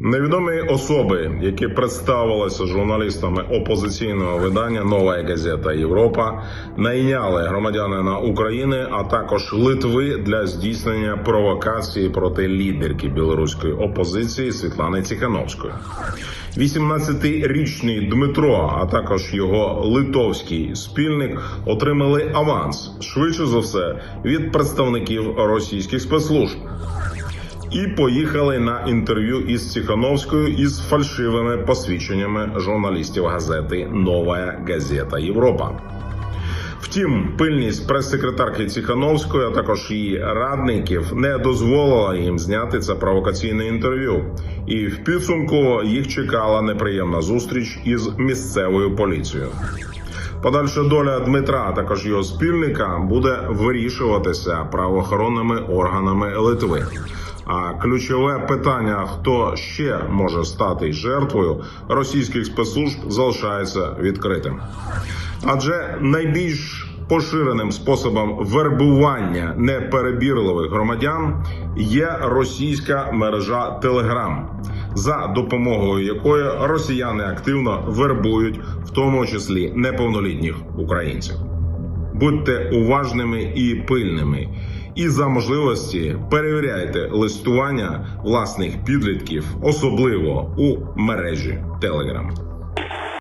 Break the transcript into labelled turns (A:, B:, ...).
A: Невідомі особи, які представилися журналістами опозиційного видання Нова газета Європа, найняли громадянина України, а також Литви для здійснення провокації проти лідерки білоруської опозиції Світлани Ціхановської. 18-річний Дмитро, а також його литовський спільник, отримали аванс швидше за все від представників російських спецслужб і поїхали на інтерв'ю із Ціхановською із фальшивими посвідченнями журналістів газети Нова газета Європа. Втім, пильність прес-секретарки Ціхановської, а також її радників, не дозволила їм зняти це провокаційне інтерв'ю. І в підсумку їх чекала неприємна зустріч із місцевою поліцією. Подальша доля Дмитра, також його спільника, буде вирішуватися правоохоронними органами Литви. А ключове питання, хто ще може стати жертвою російських спецслужб, залишається відкритим. Адже найбільш поширеним способом вербування неперебірливих громадян є російська мережа Телеграм, за допомогою якої росіяни активно вербують, в тому числі неповнолітніх українців. Будьте уважними і пильними. І за можливості перевіряйте листування власних підлітків, особливо у мережі Telegram.